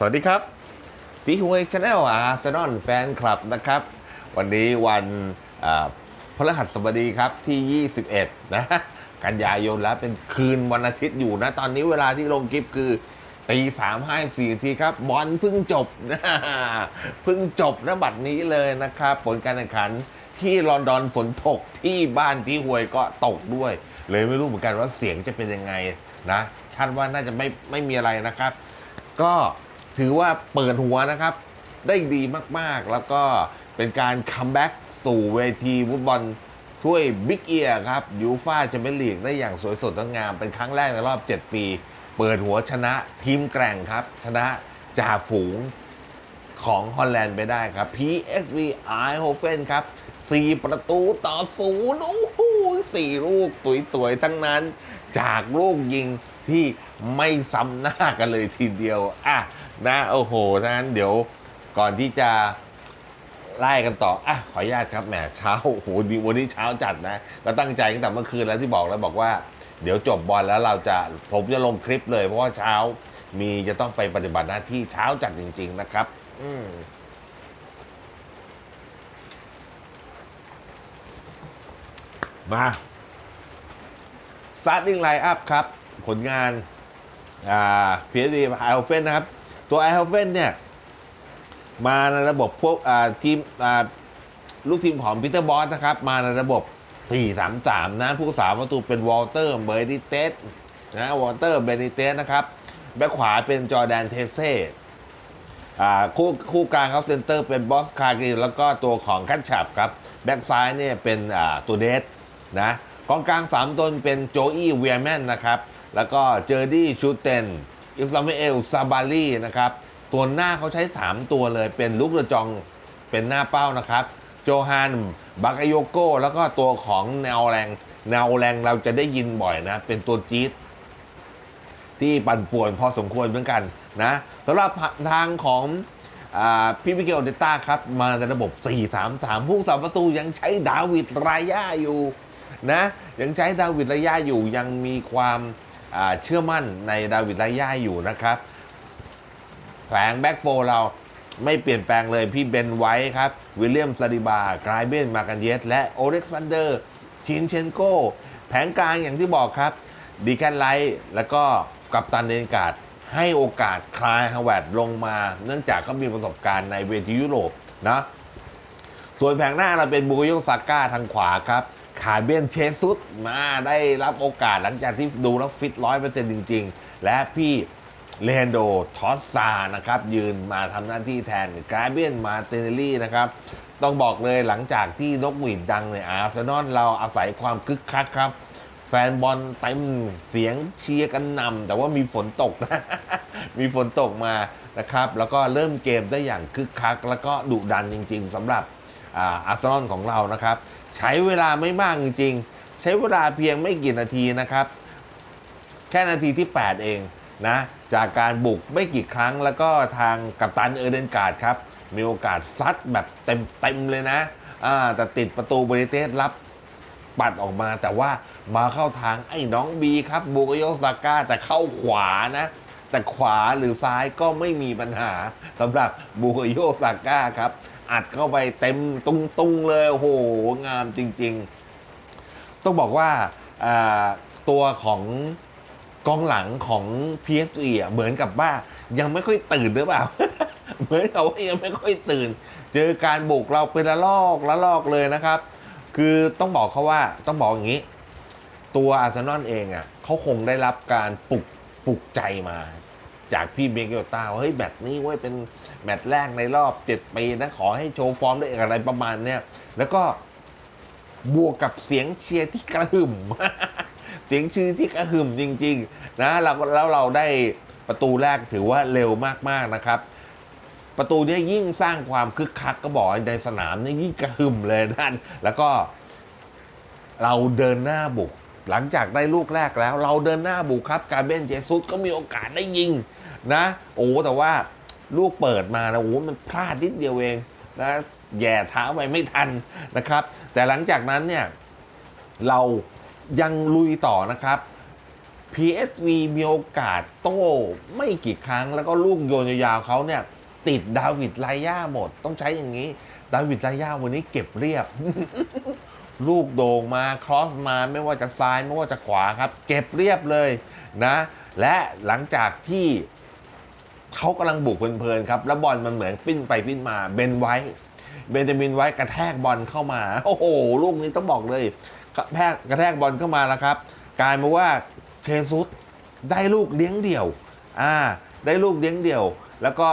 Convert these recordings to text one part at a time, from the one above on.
สวัสดีครับตีหวยชาแนลอาร์เซนอลแฟนคลับนะครับ วันนี้วันพฤหัสบดีครับที่ 21 นะกันยายนแล้วเป็นคืนวันอาทิตย์อยู่นะ ตอนนี้เวลาที่ลงคลิปคือตีสามห้าสี่ทีครับ บอลเพิ่งจบนะเพิ่งจบนะบัดนี้เลยนะครับ ผลการแข่งขันที่ลอนดอนฝนตกที่บ้านที่หวยก็ตกด้วย เลยไม่รู้เหมือนกันว่าเสียงจะเป็นยังไงนะคาดว่าน่าจะไม่ไม่มีอะไรนะครับ ก็ ถือว่าเปิดหัวนะครับ ได้ดีมากๆ แล้วก็เป็นการคัมแบ็กสู่เวทีฟุตบอลถ้วยบิ๊กเอียครับยูฟาแชมเปี้ยนลีกได้อย่างสวยสดงดงาม เป็นครั้งแรกในรอบ 7 ปี เปิดหัวชนะทีมแกร่งครับ ชนะจ่าฝูงของฮอลแลนด์ไปได้ครับ PSV Eindhoven ครับ 4 ประตูต่อศูนย์โอ้โหสี่ลูกตุยๆ ทั้งนั้น จากลูกยิงที่ไม่ซ้ำหน้ากันเลยทีเดียว อะ นะ โอ้โหนั้นเดี๋ยวก่อนที่จะไล่กันต่ออะขออนุญาตครับแหมเช้าโอ้โหวันนี้เช้าจัดนะก็ตั้งใจตั้งแต่เมื่อคืนแล้วที่บอกแล้วบอกว่า เดี๋ยวจบบอลแล้วเราจะผมจะลงคลิปเลย เพราะว่าเช้ามีจะต้องไปปฏิบัติหน้าที่เช้าจัดจริง ๆ นะครับ อืมมาสตาร์ติ้งไลน์อัพครับ ผลงานอ่าพีเอสดีไอเอลเฟนนะครับ ตัวไอเอลเฟนเนี่ยมาในระบบพวกทีมลูกทีมของพีเตอร์บอสนะครับ มาในระบบ 4-3-3 นะผู้สาประตูเป็นวอลเตอร์เบริเตสนะวอลเตอร์เบริเตสนะครับ แบ็คขวาเป็นจอร์แดนเทเซ่คู่คู่กลางเขาเซนเตอร์เป็นบอสคาร์กิแล้วก็ตัวของคัตชับครับ แบ็กซ้ายเนี่ยเป็นตัวเดสนะกองกลาง 3ตนเป็นโจอี้เวียแมนนะครับ แล้วก็เจอร์ดี้ชูเตน อิสลาเอลซาบาลีนะครับตัวหน้าเขาใช้ 3 ตัวเลยเป็นลุกเดอจองเป็นหน้าเป้านะครับ โจฮันบักอโยโกแล้วก็ตัวของแนวแรงแนวแรงเราจะได้ยินบ่อยนะ เป็นตัวจี๊ดที่ปั่นป่วนพอสมควรเหมือนกันนะสำหรับทางของอพี่มิเกลเดต้าครับ มาในระบบ 4-3-3 ผู้สาประตูยังใช้ดาวิดรายาอยู่นะยังใช้ดาวิดรายาอยู่ยังมีความ เชื่อมั่นในดาวิดรายาอยู่นะครับแผงแบ็กโฟเราไม่เปลี่ยนแปลงเลยพี่เบนไว้ครับวิลเลียมซาดิบากรายเบนมากันเยส และโอเล็กซานเดอร์ชินเชนโกแผงกลางอย่างที่บอกครับดีแคนไลท์แล้วก็กัปตันเดนการ์ดให้โอกาสคลายฮาวเวิร์ดลงมา เนื่องจากเขามีประสบการณ์ในเวทียุโรปนะส่วนแผงหน้าเราเป็นบุกโยซาก้าทางขวาครับ ขาเบียนเชซุสมาได้รับโอกาสหลังจากที่ดูแล้วฟิตร้อยเปอร์เซ็นต์จริง ๆ และพี่เลนโดทอสซานะครับ ยืนมาทำหน้าที่แทนกาเบียนมาเตเนลลี่นะครับ ต้องบอกเลยหลังจากที่นกหวีดดังในอาร์เซนอลเราอาศัยความคึกคักครับ แฟนบอลเต็มเสียงเชียร์กันนำแต่ว่ามีฝนตกนะ มีฝนตกมานะครับ แล้วก็เริ่มเกมได้อย่างคึกคัก แล้วก็ดุดันจริง ๆสำหรับอาร์เซนอลของเรานะครับ ใช้เวลาไม่มากจริงๆ ใช้เวลาเพียงไม่กี่นาทีนะครับ แค่นาทีที่ 8 เองนะจากการบุกไม่กี่ครั้งแล้วก็ทางกัปตันเออร์เดนการ์ดครับ มีโอกาสซัดแบบเต็มๆเลยนะแต่ติดประตูบริเตสรับปัดออกมา แต่ว่ามาเข้าทางไอ้น้องบีครับบูโกโยซาก้าแต่เข้าขวานะแต่ขวาหรือซ้ายก็ไม่มีปัญหาสำหรับบูโกโยซาก้าครับ อัดเข้าไปเต็มตุงๆเลยโอ้โหงามจริง ๆ ต้องบอกว่าตัวของกองหลังของ PSG อะเหมือนกับว่ายังไม่ค่อยตื่นหรือเปล่า เหมือนกับว่ายังไม่ค่อยตื่น เจอการบุกเราเป็นละลอกละลอกเลยนะครับ คือต้องบอกเขาว่าต้องบอกอย่างนี้ ตัวอาร์เซนอลเองอะเขาคงได้รับการปลุกปลุกใจมา จากพี่เบเกลต้าว่าเฮ้ยแมตนี้เว้ยเป็น แมตช์แรกในรอบเจ็ดปีนะขอให้โชว์ฟอร์มได้อะไรประมาณเนี้ยแล้วก็บวกกับเสียงเชียร์ที่กระหึ่ม เสียงชื่อที่กระหึ่มจริง ๆ นะแล้วแล้วเราได้ประตูแรกถือว่าเร็วมากๆนะครับ ประตูนี้ยิ่งสร้างความคึกคักก็บอกในสนามนี่ยิ่งกระหึ่มเลยนั่นแล้วก็ เราเดินหน้าบุก หลังจากได้ลูกแรกแล้ว เราเดินหน้าบุกครับ การเบนเจซุสก็มีโอกาสได้ยิงนะ โอ้แต่ว่า ลูกเปิดมานะโอ้มันพลาดนิดเดียวเองนะแย่เท้าไปไม่ทันนะครับ แต่หลังจากนั้นเนี่ย เรายังลุยต่อนะครับ PSV มีโอกาสโต้ไม่กี่ครั้ง แล้วก็ลูกโยนยาวเขาเนี่ย ติดดาวิดไลย่าหมด ต้องใช้อย่างนี้ ดาวิดไลย่าวันนี้เก็บเรียบ ลูกโด่งมา ครอสมาไม่ว่าจะซ้ายไม่ว่าจะขวาครับ เก็บเรียบเลยนะ และหลังจากที่ เขากำลังบุกเพลินๆครับ แล้วบอลมันเหมือนปิ้นไปปิ้นมาเบนไว้เบนจามินไว้กระแทกบอลเข้ามา โอ้โห ลูกนี้ต้องบอกเลยกระแทกกระแทกบอลเข้ามาแล้วครับ กลายมาว่าเชซุสได้ลูกเลี้ยงเดี่ยว อ่า ได้ลูกเลี้ยงเดี่ยว แล้วก็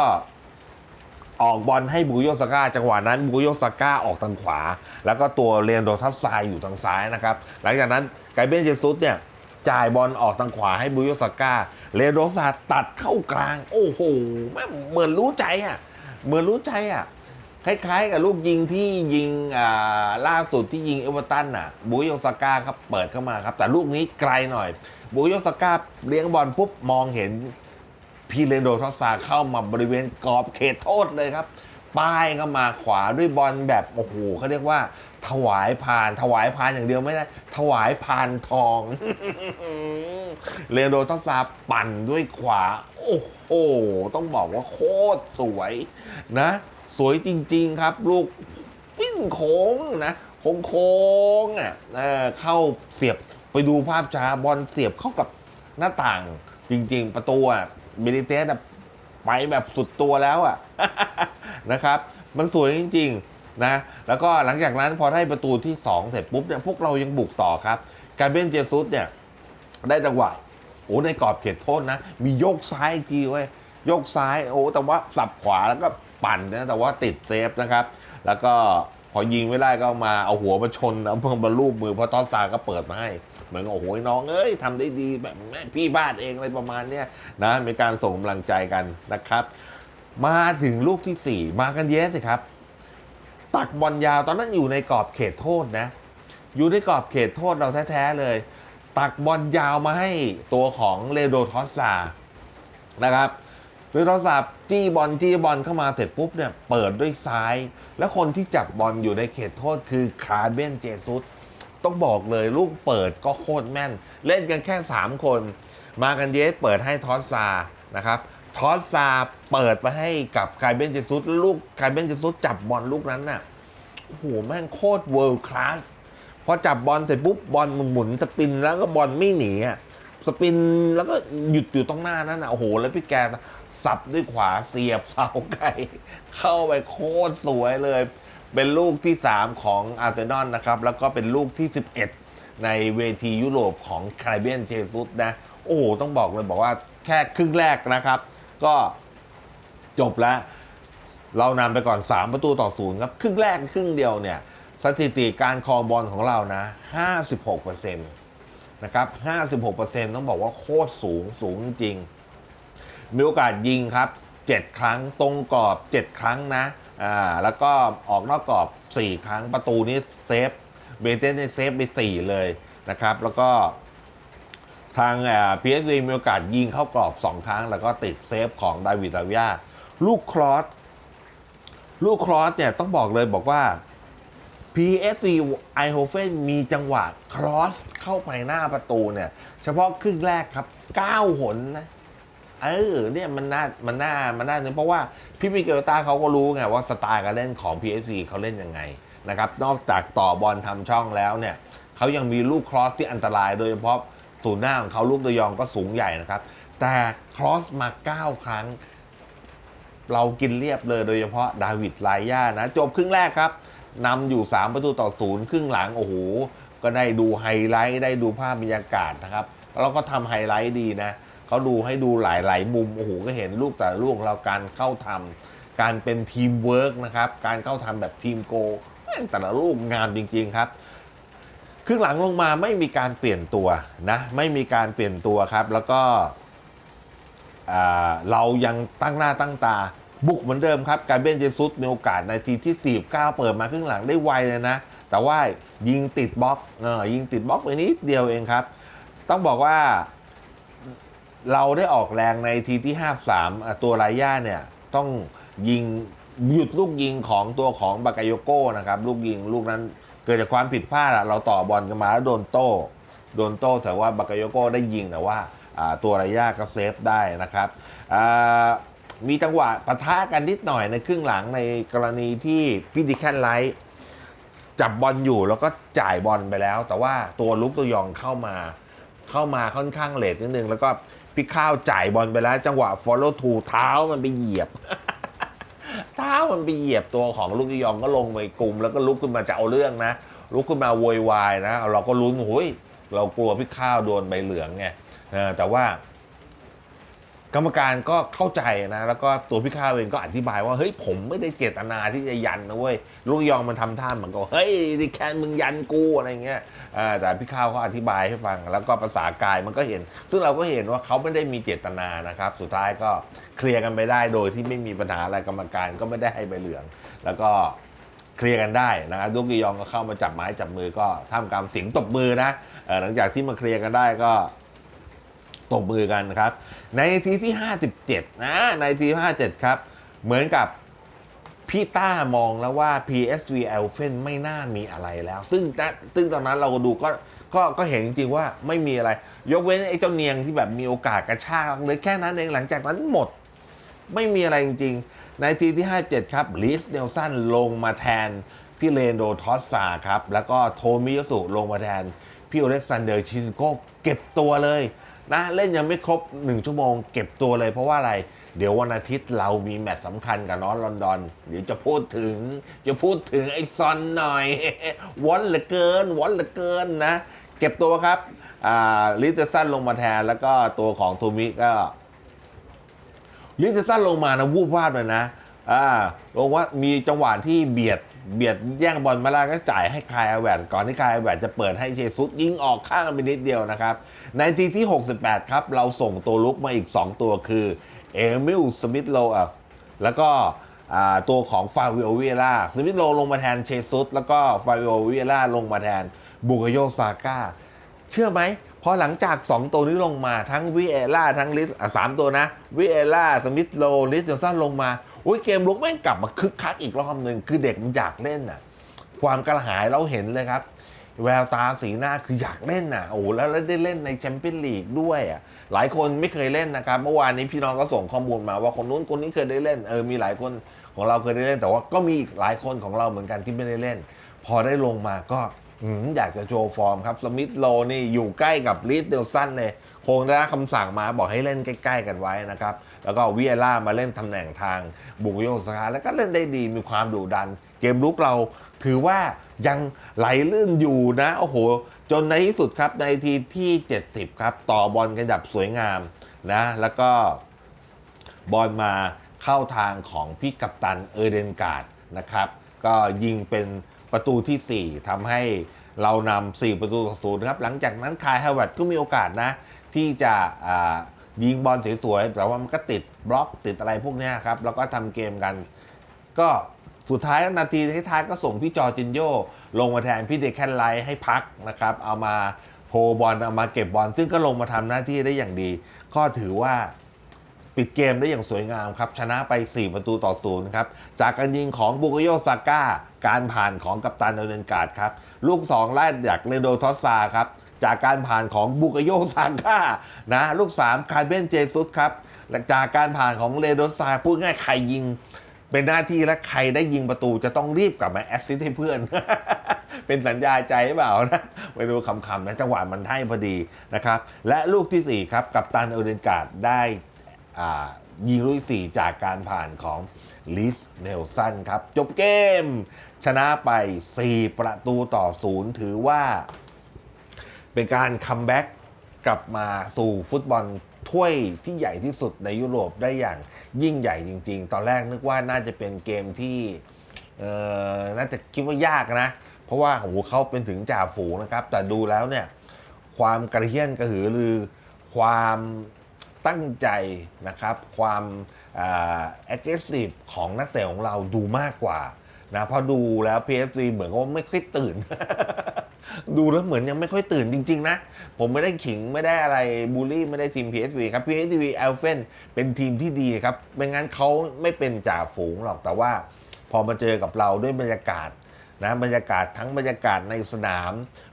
ออกบอลให้บูโยสก้าจังหวะนั้นบูโยสก้าออกทางขวา แล้วก็ตัวเรียนโดทัสไซอยู่ทางซ้ายนะครับ หลังจากนั้นไกเบนเจซุสเนี่ย จ่ายบอลออกทางขวาให้บูโยสก้าเรโดซาตัดเข้ากลาง โอ้โหแม่เหมือนรู้ใจอะ เหมือนรู้ใจอะ คล้ายๆ กับลูกยิงที่ยิงล่าสุดที่ยิงเอเวอร์ตันน่ะบูโยสก้าครับเปิดเข้ามาครับ แต่ลูกนี้ไกลหน่อยบูโยสก้าเลี้ยงบอลปุ๊บมองเห็นพีเรโดทอซาเข้ามาบริเวณกรอบเขตโทษเลยครับป้ายเข้ามาขวาด้วยบอลแบบโอ้โหเขาเรียกว่า ถวายพาน ถวายพานอย่างเดียวไม่ได้ ถวายพานทอง เรโดทอสซาปั่นด้วยขวา โอ้โห ต้องบอกว่าโคตรสวยนะ สวยจริง ๆ ครับ ลูกปิ้นโค้งนะโค้งโค้งๆอะเข้าเสียบไปดูภาพช้าบอลเสียบเข้ากับหน้าต่าง จริง ๆ ประตูอะมิลิเตสไปแบบสุดตัวแล้วอะนะครับ มันสวยจริง ๆ นะ แล้วก็หลังจากนั้นพอได้ประตูที่ 2 เสร็จปุ๊บเนี่ยพวกเรายังบุกต่อครับ การเบนเจซุสเนี่ยได้จังหวะโอ้ในกรอบเขตโทษนะ มีโยกซ้ายอีกทีเว้ยโยกซ้ายโอ้แต่ว่าสับขวาแล้วก็ปั่นนะแต่ว่าติดเซฟนะครับ แล้วก็พอยิงไม่ได้ก็มาเอาหัวมาชนเอาเพิ่งมาลูบมือเพราะทอสซาก็เปิดมาให้ เหมือนโอ้โหน้องเอ้ยทำได้ดีแบบแม่พี่บ้านเองอะไรประมาณเนี้ยนะมีการส่งกำลังใจกันนะครับ มาถึงลูกที่สี่มากันเยอะสิครับ ตักบอลยาวตอนนั้นอยู่ในกรอบเขตโทษนะ อยู่ในกรอบเขตโทษเราแท้ๆเลย ตักบอลยาวมาให้ตัวของเลโดทอสซานะครับเลโดทอสซาจี้บอลจี้บอลเข้ามาเสร็จปุ๊บเนี่ยเปิดด้วยซ้าย แล้วคนที่จับบอลอยู่ในเขตโทษคือคาเบนเจซุสต้องบอกเลยลูกเปิดก็โคตรแม่น เล่นกันแค่ 3 คน มากันเยสเปิดให้ทอสซานะครับ ทอสซาเปิดมาให้กับคาเบนเจซุสลูกคาเบนเจซุสจับบอลลูกนั้นน่ะโอ้โหแม่งโคตรเวิลด์คลาสพอจับบอลเสร็จปุ๊บบอลมันหมุนสปินแล้วก็บอลไม่หนีอะสปินแล้วก็หยุดอยู่ตรงหน้านั่นนะโอ้โห แล้วพี่แกสับด้วยขวาเสียบเสาไก่เข้าไปโคตรสวยเลย เป็นลูกที่ 3 ของอาร์เซนอลนะครับ แล้วก็เป็นลูกที่ 11 ในเวทียุโรปของคาริเบียนเจซุสนะ โอ้โห ต้องบอกเลยบอกว่าแค่ครึ่งแรกนะครับ ก็จบแล้ว เรานำไปก่อน 3 ประตูต่อศูนย์ครับ ครึ่งแรกครึ่งเดียวเนี่ย สถิติการครองบอลของเรานะ 56%นะครับ 56%ต้องบอกว่าโคตรสูงสูงจริง มีโอกาสยิงครับ 7 ครั้งตรงกรอบ 7 ครั้งนะ อ่า แล้วก็ออกนอกกรอบ 4 ครั้งประตูนี้เซฟ เบเตนเซฟไป 4 เลยนะครับ แล้วก็ ทางพีเอสซีมีโอกาสยิงเข้ากรอบ 2 ครั้ง แล้วก็ติดเซฟของดาวิดลาวิยาลูกครอสลูกครอสเนี่ยต้องบอกเลยบอกว่า PSC e i h o f e n มีจังหวะครอสเข้าไปหน้าประตูเนี่ย เฉพาะครึ่งแรกครับ 9 หนนะเออเนี่ยมันน่ามันน่ามันน่าเนี่ยเพราะว่าพี่มิเกลตาเขาก็รู้ไงว่าสไตล์การเล่นของ PSC เขาเล่นยังไงนะครับ นอกจากต่อบอลทำช่องแล้วเนี่ยเขายังมีลูกครอสที่อันตรายโดยเฉพาะ ศูนย์หน้าของเขาลูกเดยองก็สูงใหญ่นะครับ แต่ครอสมา 9 ครั้ง เรากินเรียบเลยโดยเฉพาะดาวิดไลย่านะ จบครึ่งแรกครับนำอยู่ 3 ประตูต่อศูนย์ครึ่งหลังโอ้โหก็ได้ดูไฮไลท์ได้ดูภาพบรรยากาศนะครับแล้วก็ทำไฮไลท์ดีนะเขาดูให้ดูหลาย ๆ มุมโอ้โหก็เห็นลูกแต่ละลูกเราการเข้าทำการเป็นทีมเวิร์กนะครับการเข้าทำแบบทีมโกแต่ละลูกงามจริง ๆ ครับ ครึ่งหลังลงมาไม่มีการเปลี่ยนตัวนะไม่มีการเปลี่ยนตัวครับ แล้วก็เรายังตั้งหน้าตั้งตาบุกเหมือนเดิมครับกาเบนเจซุสมีโอกาสในทีที่ 49 เปิดมาครึ่งหลังได้ไวเลยนะ แต่ว่ายิงติดบล็อกเออยิงติดบล็อกไปนิดเดียวเองครับ ต้องบอกว่าเราได้ออกแรงในทีที่ 53 ตัวไรย่าเนี่ยต้องยิงหยุดลูกยิงของตัวของบากายโยโก้นะครับ ลูกยิงลูกนั้น เกิดจากความผิดพลาดอะเราต่อบอลกันมาแล้วโดนโต้ โดนโต้แต่ว่าบากาโยโกได้ยิงแต่ว่าตัวระยะก็เซฟได้นะครับมีจังหวะปะทะกันนิดหน่อยในครึ่งหลังในกรณีที่พิดิแคนไลท์จับบอลอยู่แล้วก็จ่ายบอลไปแล้ว แต่ว่าตัวลุกตัวยองเข้ามาเข้ามาค่อนข้างเลทนิดนึง แล้วก็พี่ข้าวจ่ายบอลไปแล้ว จังหวะ follow to เท้ามันไปเหยียบ เท้ามันไปเหยียบตัวของลูกยองก็ลงไปกลุ่มแล้วก็ลุกขึ้นมาจะเอาเรื่องนะ ลุกขึ้นมาโวยวายนะ เราก็ลุ้นโอ้ยเรากลัวพี่ข้าวโดนใบเหลืองไงแต่ว่า กรรมการก็เข้าใจนะ แล้วก็ตัวพี่ข้าวเองก็อธิบายว่า เฮ้ยผมไม่ได้เจตนาที่จะยันนะเว้ยลูกยองมันทำท่าเหมือนกับเฮ้ยดิแคนมึงยันกูอะไรเงี้ยแต่พี่ข้าวเขาอธิบายให้ฟัง แล้วก็ภาษากายมันก็เห็น ซึ่งเราก็เห็นว่าเขาไม่ได้มีเจตนานะครับ สุดท้ายก็เคลียร์กันไปได้โดยที่ไม่มีปัญหาอะไรกรรมการก็ไม่ได้ให้ใบเหลือง แล้วก็เคลียร์กันได้นะครับลูกยองก็เข้ามาจับไม้จับมือก็ท่ามกลางเสียงตบมือนะหลังจากที่มาเคลียร์กันได้ก็ ตบมือกันครับ ในนาทีที่ 57 นะในนาที57 ครับ เหมือนกับพี่ต้ามองแล้วว่า PSV e l f e n ไม่น่ามีอะไรแล้ว ซึ่งซึ่งตอนนั้นเราก็ดูก็ก็ก็เห็นจริงว่าไม่มีอะไร ยกเว้นไอ้เจ้าเนียงที่แบบมีโอกาสกระชากเลยแค่นั้นเองหลังจากนั้นหมด ไม่มีอะไรจริงๆ ในทีที่ 57 ครับลิสเนลสันลงมาแทน พี่เลนโดทอสซาครับ แล้วก็โทมิยสุลงมาแทน พี่อเล็กซานเดอร์ชินโกเก็บตัวเลย นะเล่นยังไม่ครบ 1 ชั่วโมงเก็บตัวเลยเพราะว่าอะไร เดี๋ยววันอาทิตย์เรามีแมตช์สำคัญกับนอตลอนดอน เดี๋ยวจะพูดถึง จะพูดถึงไอ้ซอนหน่อยวอนเหลือเกินวอนเหลือเกินนะ เก็บตัวครับลิเตอร์สันลงมาแทนแล้วก็ตัวของโทมิก็ลิเทสันลงมานะวูบวาบเลยนะอ่าลงว่ามีจังหวะที่เบียด เบียดแย่งบอลมาล้วก็จ่ายให้คายอาแวนก่อนที่คายอาแวนจะเปิดให้เชซุสยิงออกข้างไปนิดเดียวนะครับ ในทีที่ 68 ครับ เราส่งตัวลุกมาอีก 2 ตัวคือเอมิลสมิธโลอะแล้วก็ตัวของฟาวิโอเวียล่าสมิธโลลงมาแทนเชซุสแล้วก็ฟาวิโอเวียล่าลงมาแทนบุกโยซาก้าเชื่อไหมพอหลังจาก 2 ตัวนี้ลงมาทั้งวิเอล่าทั้งลิสสามตัวนะวิเอล่าสมิธโลลิสจอนสันลงมา อ้ยเกมลุกแม่งกลับมาคึกคักอีกรอบหนึ่งคือเด็กมันอยากเล่นน่ะ ความกระหายเราเห็นเลยครับ แววตาสีหน้าคืออยากเล่นน่ะโอ้แล้วได้เล่นในแชมเปี้ยนลีกด้วยอะหลายคนไม่เคยเล่นนะครับ เมื่อวานนี้พี่น้องก็ส่งข้อมูลมาว่าคนนู้นคนนี้เคยได้เล่นเออมีหลายคนของเราเคยได้เล่น แต่ว่าก็มีอีกหลายคนของเราเหมือนกันที่ไม่ได้เล่น พอได้ลงมาก็อยากจะโชว์ฟอร์มครับสมิธโลนี่อยู่ใกล้กับลิสเดลสันเลยคงได้คำสั่งมาบอกให้เล่นใกล้ ๆ กันไว้นะครับ แล้วก็วิเอล่ามาเล่นตำแหน่งทางบุกโยสกาแล้วก็เล่นได้ดีมีความดุดัน เกมลุกเราถือว่ายังไหลลื่นอยู่นะโอ้โห จนในที่สุดครับในทีที่ 70 ครับ ต่อบอลกันแบบสวยงามนะแล้วก็บอลมาเข้าทางของพี่กัปตันเออเดนการ์ดนะครับก็ยิงเป็นประตูทีสี่4ทำให้เรานำ4ประตูต่อศูนย์ครับ หลังจากนั้นคายฮาวเวิร์ดก็มีโอกาสนะ ที่จะ ยิงบอลสวยๆแต่ว่ามันก็ติดบล็อกติดอะไรพวกนี้ครับ แล้วก็ทำเกมกัน ก็สุดท้ายนาทีท้ายก็ส่งพี่จอร์จินโยลงมาแทนพี่เดคแคนไลท์ให้พักนะครับ เอามาโฮบอลเอามาเก็บบอลซึ่งก็ลงมาทำหน้าที่ได้อย่างดี ก็ถือว่าปิดเกมได้อย่างสวยงามครับ ชนะไป 4 ประตูต่อศูนย์ครับ จากการยิงของบุกโยซาก้า การผ่านของกัปตันเอเดนการ์ดครับ ลูก 2ไล่จากเลโดทอสซาครับ จากการผ่านของบุกโยซาก้านะลูก 3 คาร์เบนเจซุสครับจากการผ่านของเลโดซาพูดง่ายใครยิง เป็นหน้าที่และใครได้ยิงประตูจะต้องรีบกลับมาแอสซิสต์ให้เพื่อน เป็นสัญญาใจหรือเปล่านะไปดูคำๆนะจังหวะมันให้พอดีนะครับ และลูกทีสี่4 ครับ กับตันเอเดนการ์ดได้ยิงลูกที่สี่จากการผ่านของลิสเนลสันครับ จบเกม ชนะไป 4 ประตูต่อศูนย์ถือว่า เป็นการคัมแบ็กกลับมาสู่ฟุตบอลถ้วยที่ใหญ่ที่สุดในยุโรปได้อย่างยิ่งใหญ่จริง ๆ ตอนแรกนึกว่าน่าจะเป็นเกมที่น่าจะคิดว่ายากนะ เพราะว่าโอ้โหเขาเป็นถึงจ่าฝูงนะครับ แต่ดูแล้วเนี่ยความกระเฮี้ยนกระหือรือ ความตั้งใจนะครับ ความ aggressive ของนักเตะของเราดูมากกว่า นะพราะดูแล้ว PSG เหมือนกับว่าไม่ค่อยตื่น ดูแล้วเหมือนยังไม่ค่อยตื่นจริง ๆ นะ ผมไม่ได้ขิงไม่ได้อะไรบูลลี่ ไม่ได้ทีม PSV ครับ PSV เอลเฟนเป็นทีมที่ดีครับไม่งั้นเขาไม่เป็นจ่าฝูงหรอกแต่ว่า พอมาเจอกับเราด้วยบรรยากาศนะบรรยากาศทั้งบรรยากาศในสนาม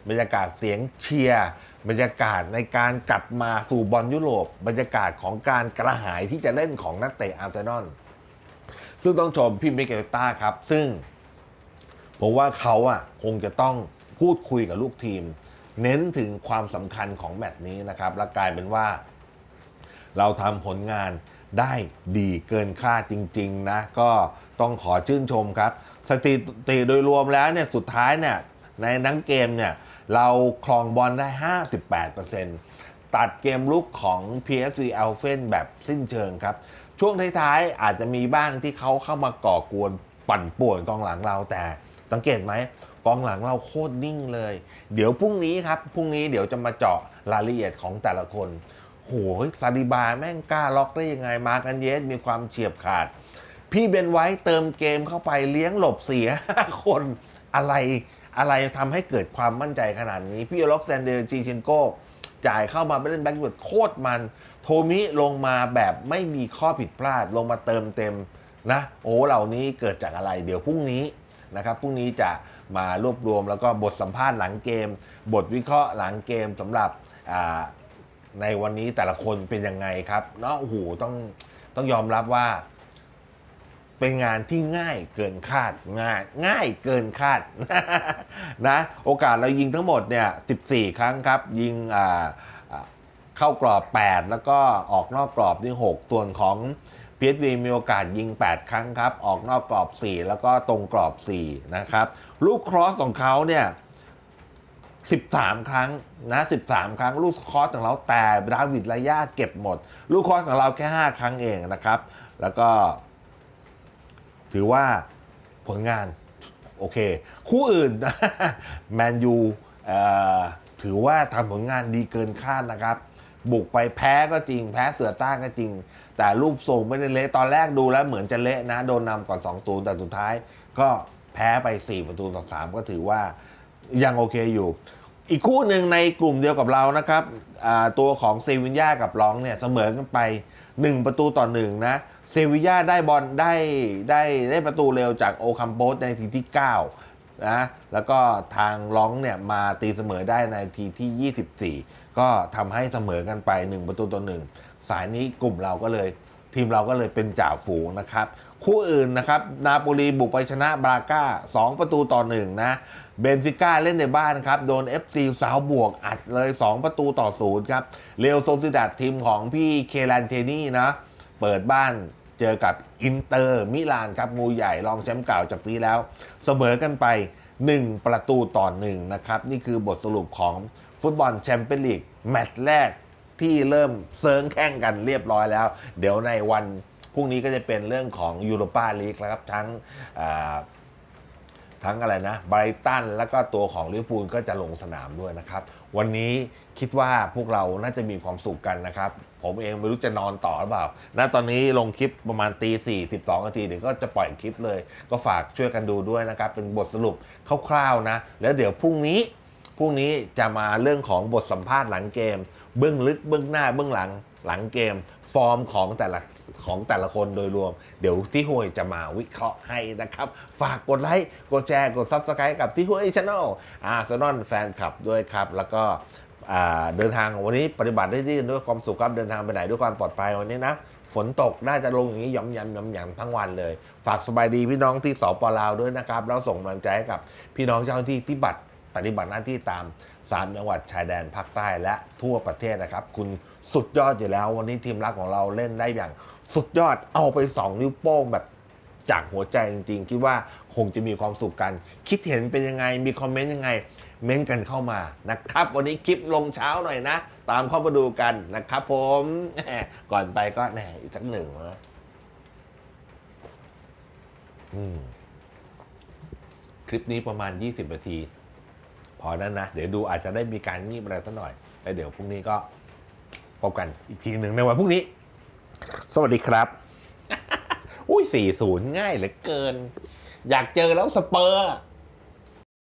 บรรยากาศเสียงเชียร์บรรยากาศในการกลับมาสู่บอลยุโรป บรรยากาศของการกระหายที่จะเล่นของนักเตะอาร์เซนอล ซึ่งต้องชมพี่มิเกลต้าครับ ซึ่ง ผมว่าเขาอะคงจะต้องพูดคุยกับลูกทีม เน้นถึงความสำคัญของแมตช์นี้นะครับ และกลายเป็นว่า เราทำผลงานได้ดีเกินคาดจริง ๆ นะ ก็ต้องขอชื่นชมครับ สถิติโดยรวมแล้วเนี่ยสุดท้ายเนี่ยในนั้งเกมเนี่ยเราครองบอลได้ 58%ตัดเกมลุกของ PSV a l p h e n แบบสิ้นเชิงครับ ช่วงท้ายๆอาจจะมีบ้างที่เขาเข้ามาก่อกวนปั่นป่วนกองหลังเราแต่สังเกตไหมกองหลังเราโคตรนิ่งเลย เดี๋ยวพรุ่งนี้ครับพรุ่งนี้เดี๋ยวจะมาเจาะรายละเอียดของแต่ละคนโหซาดิบาแม่งกล้าล็อกได้ยังไงมากันเยสมีความเฉียบขาด พี่เบนไว้เติมเกมเข้าไปเลี้ยงหลบเสียคนอะไรอะไรทำให้เกิดความมั่นใจขนาดนี้ พี่ล็อกแซนเดอร์จีเชนโก จ่ายเข้ามาไปเล่นแบ็กเวิร์ดโคตรมัน โทมิลงมาแบบไม่มีข้อผิดพลาดลงมาเติมเต็มนะโอ้เหล่านี้เกิดจากอะไรเดี๋ยวพรุ่งนี้นะครับพรุ่งนี้จะมารวบรวมแล้วก็บทสัมภาษณ์หลังเกม บทวิเคราะห์หลังเกมสำหรับในวันนี้แต่ละคนเป็นยังไงครับเนาะโอ้โหต้องต้องยอมรับว่า เป็นงานที่ง่ายเกินคาดง่ายง่ายเกินคาดนะโอกาสเรายิงทั้งหมดเนี่ย 14 ครั้งครับ ยิงเข้ากรอบ 8 แล้วก็ออกนอกกรอบนี่ 6 ส่วนของ PSV มีโอกาสยิง 8 ครั้งครับ ออกนอกกรอบ 4 แล้วก็ตรงกรอบ 4 นะครับ ลูกครอสของเขาเนี่ย13 ครั้งนะ13 ครั้ง ลูกคอร์สของเราแต่ดาวิดระยะเก็บหมด ลูกคอร์สของเราแค่ 5 ครั้งเองนะครับ แล้วก็ ถือว่าผลงาน โอเค คู่อื่น แมนยูถือว่าทำผลงานดีเกินคาดนะครับ บุกไปแพ้ก็จริง แพ้เสือต้านก็จริง แต่รูปทรงไม่ได้เละตอนแรกดูแล้วเหมือนจะเละนะ โดนนำก่อน2-0แต่สุดท้าย ก็แพ้ไป 4 ประตูต่อ3ก็ถือว่ายังโอเคอยู่ อีกคู่หนึ่งในกลุ่มเดียวกับเรานะครับตัวของเซวินยากับลองเนี่ยเสมอกันไป 1 ประตูต่อหนึ่งนะ เซวินยาได้บอลได้ได้ได้ประตูเร็วจากโอคัมโปสในทีที่ 9 นะ แล้วก็ทางร้องเนี่ยมาตีเสมอได้ในทีที่ 24 ก็ทำให้เสมอกันไป 1 ประตูต่อหนึ่งสายนี้กลุ่มเราก็เลย ทีมเราก็เลยเป็นจ่าฝูงนะครับ คู่อื่นนะครับ นาโปลีบุกไปชนะบราก้า 2 ประตูต่อ 1 นะ เบนฟิก้าเล่นในบ้านครับ โดน FC สาวบวกอัดเลย 2 ประตูต่อ 0 ครับเรอัลโซซิดาดทีมของพี่เคลันเทนี่นะ เปิดบ้าน เจอกับอินเตอร์มิลานครับงูใหญ่รองแชมป์เก่าจากปีแล้ว เสมอกันไป 1 ประตูต่อ1นะครับ นี่คือบทสรุปของฟุตบอลแชมเปี้ยนลีกแมตช์แรกที่เริ่มเซิร์งแข่งกันเรียบร้อยแล้ว เดี๋ยวในวันพรุ่งนี้ก็จะเป็นเรื่องของยูโรปาลีกแล้วครับทั้งทั้งอะไรนะไบรตันแล้วก็ตัวของลิเวอร์พูลก็จะลงสนามด้วยนะครับ วันนี้คิดว่าพวกเราน่าจะมีความสุขกันนะครับ ผมเองไม่รู้จะนอนต่อหรือเปล่า ณ ตอนนี้ลงคลิปประมาณตีสี่สิบสองนาทีเดี๋ยวก็จะปล่อยคลิปเลย ก็ฝากช่วยกันดูด้วยนะครับ เป็นบทสรุปคร่าวๆนะ แล้วเดี๋ยวพรุ่งนี้ พรุ่งนี้จะมาเรื่องของบทสัมภาษณ์หลังเกม เบื้องลึกเบื้องหน้าเบื้องหลังหลังเกม ฟอร์มของแต่ละของแต่ละคนโดยรวม เดี๋ยวที่ห้วยจะมาวิเคราะห์ให้นะครับ ฝากกดไลค์ กดแชร์ กดซับสไครต์กับที่ห้วยช n แนลอาร์เซนอลแฟนคลับด้วยครับ แล้วก็ เดินทางวันนี้ปฏิบัติได้ดีด้วยความสุขครับเดินทางไปไหนด้วยความปลอดภัยวันนี้นะฝนตกน่าจะลงอย่างนี้ย่อมยำหย่อมยำทั้งวันเลย ฝากสบายดีพี่น้องที่สปลาวด้วยนะครับแล้วส่งกำลังใจให้กับพี่น้องเจ้าหน้าที่ที่บัตรปฏิบัติหน้าที่ตาม 3 จังหวัดชายแดนภาคใต้และทั่วประเทศนะครับ คุณสุดยอดอยู่แล้ว วันนี้ทีมรักของเราเล่นได้อย่างสุดยอดเอาไป 2 นิ้วโป้งแบบจากหัวใจจริงๆ คิดว่าคงจะมีความสุขกัน คิดเห็นเป็นยังไงมีคอมเมนต์ยังไง เม้นกันเข้ามานะครับ วันนี้คลิปลงเช้าหน่อยนะ ตามเข้ามาดูกันนะครับผมก่อนไปก็แหน่อีกสักหนึ่งนะคลิปนี้ประมาณ 20 นาที พอนั้นนะ เดี๋ยวดูอาจจะได้มีการงีบอะไรสักหน่อยแล้วเดี๋ยวพรุ่งนี้ก็พบกันอีกทีหนึ่งในวันพรุ่งนี้ สวัสดีครับ อุ้ย 40 ง่ายเหลือเกิน อยากเจอแล้วสเปอร์